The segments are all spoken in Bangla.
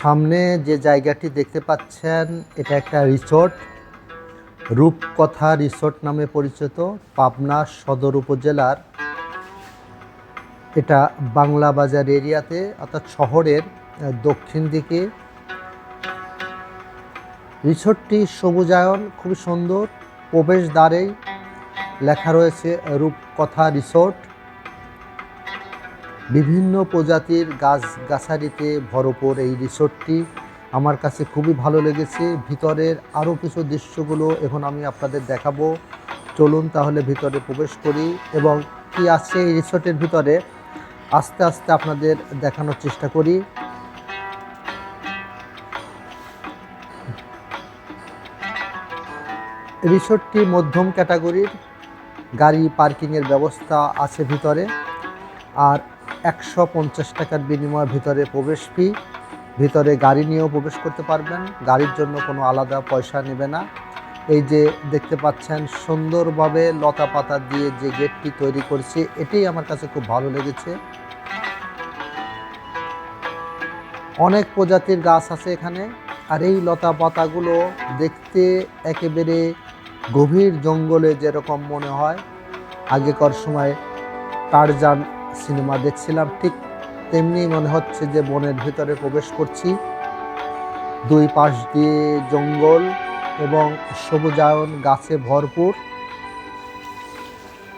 সামনে যে জায়গাটি দেখতে পাচ্ছেন, এটা একটা রিসোর্ট। রূপকথা রিসোর্ট নামে পরিচিত পাবনা সদর উপজেলার। এটা বাংলা বাজার এরিয়াতে, অর্থাৎ শহরের দক্ষিণ দিকে। রিসোর্টটি সবুজায়ন, খুবই সুন্দর। প্রবেশদ্বারেই লেখা রয়েছে রূপকথা রিসোর্ট। বিভিন্ন প্রজাতির গাছ গাছারিতে ভরপুর এই রিসোর্টটি। আমার কাছে খুবই ভালো লেগেছে। ভিতরের আরও কিছু দৃশ্যগুলো এখন আমি আপনাদের দেখাবো। চলুন তাহলে ভিতরে প্রবেশ করি এবং কি আছে এই রিসোর্টের ভিতরে, আস্তে আস্তে আপনাদের দেখানোর চেষ্টা করি। রিসোর্টটি মধ্যম ক্যাটাগরির, গাড়ি পার্কিংয়ের ব্যবস্থা আছে ভিতরে। আর একশো পঞ্চাশ টাকার বিনিময়ে ভিতরে প্রবেশ ফি ভিতরে গাড়ি নিয়েও প্রবেশ করতে পারবেন। গাড়ির জন্য কোনো আলাদা পয়সা নেবে না। এই যে দেখতে পাচ্ছেন, সুন্দরভাবে লতা পাতা দিয়ে যে গেটটি তৈরি করছে, এটাই আমার কাছে খুব ভালো লেগেছে। অনেক প্রজাতির গাছ আছে এখানে, আর এই লতা পাতাগুলো দেখতে একেবারে গভীর জঙ্গলে যেরকম মনে হয়। আগেকার সময় টারজান সিনেমা দেখছিলাম, ঠিক তেমনি মনে হচ্ছে যে বনের ভিতরে প্রবেশ করছি। দুই পাশ দিয়ে জঙ্গল এবং সবুজায়ন গাছে ভরপুর।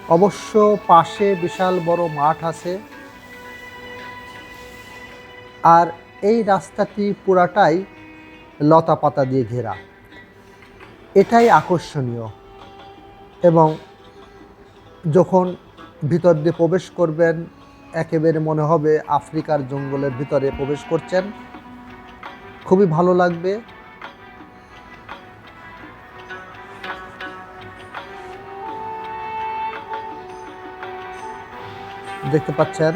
অবশ্য পাশে বিশাল বড় মাঠ আছে। আর এই রাস্তাটি পুরাটাই লতা পাতা দিয়ে ঘেরা। এটাই আকর্ষণীয়। এবং যখন ভিতর দিয়ে প্রবেশ করবেন, একেবারে মনে হবে আফ্রিকার জঙ্গলের ভিতরে প্রবেশ করছেন। খুবই ভালো লাগবে। দেখতে পাচ্ছেন,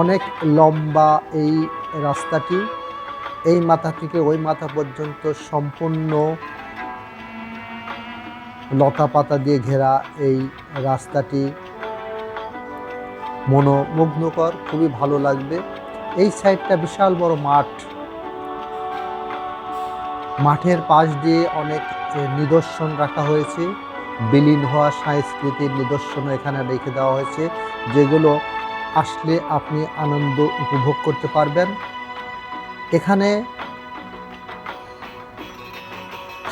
অনেক লম্বা এই রাস্তাটি, এই মাথা থেকে ওই মাথা পর্যন্ত সম্পূর্ণ লতা পাতা দিয়ে ঘেরা এই রাস্তাটি মনোমুগ্ধকর, খুবই ভালো লাগবে। এই সাইডটা বিশাল বড় মাঠ। মাঠের পাশ দিয়ে অনেক নিদর্শন রাখা হয়েছে। বিলীন হওয়া সংস্কৃতির নিদর্শনও এখানে রেখে দেওয়া হয়েছে, যেগুলো আসলে আপনি আনন্দ উপভোগ করতে পারবেন। এখানে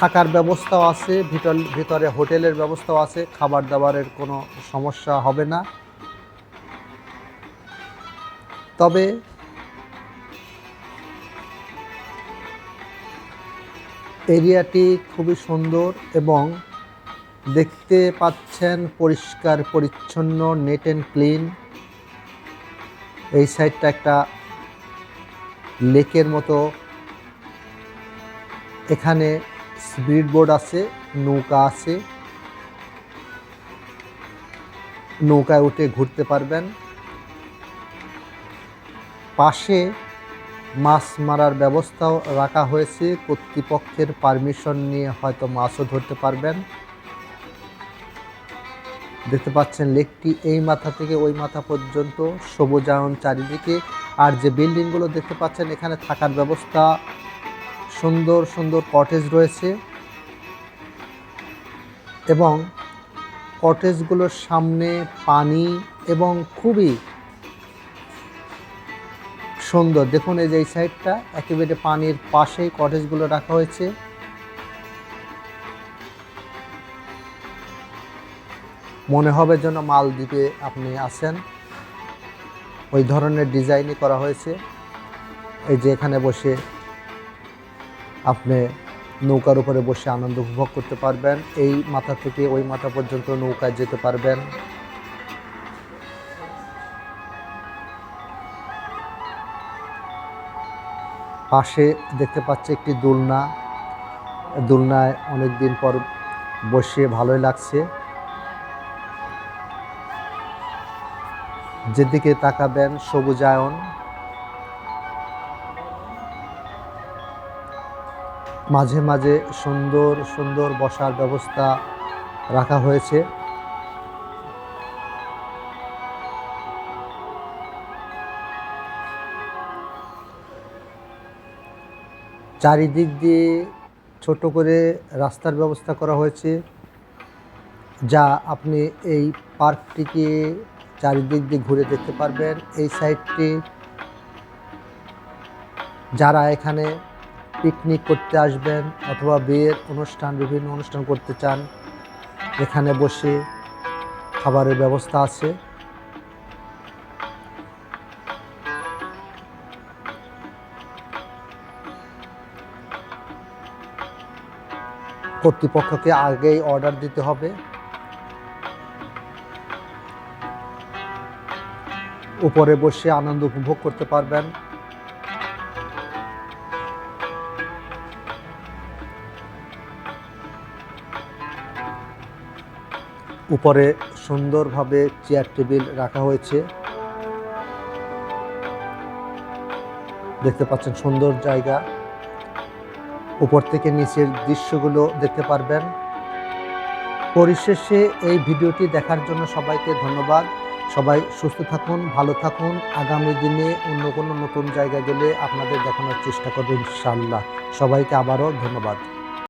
থাকার ব্যবস্থাও আছে, ভিতর, ভিতরে হোটেলের ব্যবস্থাও আছে খাবার দাবারের কোনো সমস্যা হবে না। তবে এরিয়াটি খুবই সুন্দর এবং দেখতে পাচ্ছেন পরিষ্কার, পরিচ্ছন্ন নেট অ্যান্ড ক্লিন এই সাইডটা একটা লেকের মতো। এখানে স্পিড বোর্ড আছে, নৌকা আছে। নৌকায় উঠে ঘুরতে পারবেন। পাশে মাছ মারার ব্যবস্থাও রাখা হয়েছে। কর্তৃপক্ষের পারমিশন নিয়ে হয়তো মাছও ধরতে পারবেন। দেখতে পাচ্ছেন লেকটি এই মাথা থেকে ওই মাথা পর্যন্ত সবুজায়ন চারিদিকে। আর যে বিল্ডিংগুলো দেখতে পাচ্ছেন, এখানে থাকার ব্যবস্থা সুন্দর সুন্দর কটেজ রয়েছে এবং কটেজগুলোর সামনে পানি এবং খুবই সুন্দর। দেখুন এই যে এই সাইডটা একেবারে পানির পাশেই কটেজগুলো রাখা হয়েছে। মনে হবে যেন মালদ্বীপে আপনি আছেন। ওই ধরনের ডিজাইনই করা হয়েছে। এই যে এখানে বসে আপনি নৌকার উপরে বসে আনন্দ উপভোগ করতে পারবেন। এই মাথা থেকে ওই মাথা পর্যন্ত নৌকায় যেতে পারবেন। পাশে দেখতে পাচ্ছি একটি দোলনা। দোলনায় অনেক দিন পর বসে ভালোই লাগছে। যেদিকে তাকাবেন, সবুজায়ন। মাঝে মাঝে সুন্দর সুন্দর বসার ব্যবস্থা রাখা হয়েছে। চারিদিক দিয়ে ছোট করে রাস্তার ব্যবস্থা করা হয়েছে, যা আপনি এই পার্কটিকে চারিদিক দিয়ে ঘুরে দেখতে পারবেন। এই সাইডটি যারা এখানে পিকনিক করতে আসবেন অথবা বিয়ের অনুষ্ঠান, বিভিন্ন অনুষ্ঠান করতে চান, এখানে বসে খাবারের ব্যবস্থা আছে। কর্তৃপক্ষকে আগেই অর্ডার দিতে হবে। উপরে বসে আনন্দ উপভোগ করতে পারবেন। উপরে সুন্দরভাবে চেয়ার টেবিল রাখা হয়েছে। দেখতে পাচ্ছেন সুন্দর জায়গা। উপর থেকে নিচের দৃশ্যগুলো দেখতে পারবেন। পরিশেষে এই ভিডিওটি দেখার জন্য সবাইকে ধন্যবাদ। সবাই সুস্থ থাকুন, ভালো থাকুন। আগামী দিনে অন্য কোনো নতুন জায়গা গেলে আপনাদের দেখানোর চেষ্টা করব ইনশাল্লাহ সবাইকে আবারও ধন্যবাদ।